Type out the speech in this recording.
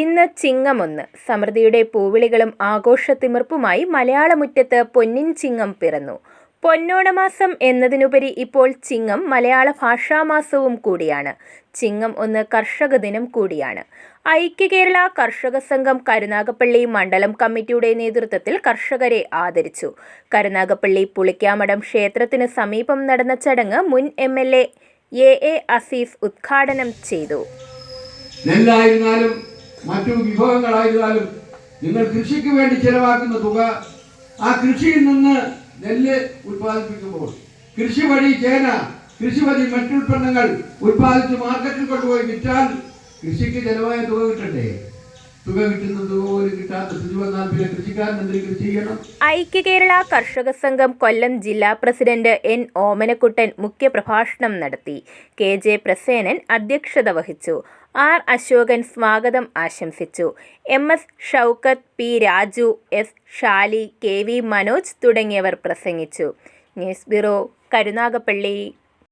ഇന്ന് ചിങ്ങമൊന്ന്. സമൃദ്ധിയുടെ പൂവിളികളും ആഘോഷത്തിമിർപ്പുമായി മലയാളമുറ്റത്ത് പൊന്നിൻ ചിങ്ങം പിറന്നു. പൊന്നോണമാസം എന്നതിനുപരി ഇപ്പോൾ ചിങ്ങം മലയാള ഭാഷാമാസവും കൂടിയാണ്. ചിങ്ങം ഒന്ന് കർഷക ദിനം കൂടിയാണ്. ഐക്യ കേരള കർഷക സംഘം കരുനാഗപ്പള്ളി മണ്ഡലം കമ്മിറ്റിയുടെ നേതൃത്വത്തിൽ കർഷകരെ ആദരിച്ചു. കരുനാഗപ്പള്ളി പുളിക്കാമടം ക്ഷേത്രത്തിന് സമീപം നടന്ന ചടങ്ങ് മുൻ M L A A Azeez ഉദ്ഘാടനം ചെയ്തു. മറ്റു വിഭവങ്ങളായിരുന്നാലും നിങ്ങൾ കൃഷിക്ക് വേണ്ടി ചെലവാക്കുന്ന തുക ആ കൃഷിയിൽ നിന്ന് നെല്ല് ഉൽപ്പാദിപ്പിക്കുമ്പോൾ കൃഷി വഴി ചേന കൃഷി വഴി മറ്റുൽപ്പന്നങ്ങൾ ഉൽപ്പാദിച്ച് മാർക്കറ്റിൽ കൊണ്ടുപോയി വിറ്റാൽ കൃഷിക്ക് ചെലവായ തുക കിട്ടണ്ടേ? തുക പിന്നെ ചെയ്യണം? ഐക്യകേരള കർഷക സംഘം കൊല്ലം ജില്ലാ പ്രസിഡന്റ് എൻ ഓമനക്കുട്ടൻ മുഖ്യപ്രഭാഷണം നടത്തി. കെ ജെ പ്രസേനൻ അധ്യക്ഷത വഹിച്ചു. ആർ അശോകൻ സ്വാഗതം ആശംസിച്ചു. M S Shoukath P Raju S Shali K V Manoj തുടങ്ങിയവർ പ്രസംഗിച്ചു. News bureau Karunagappally.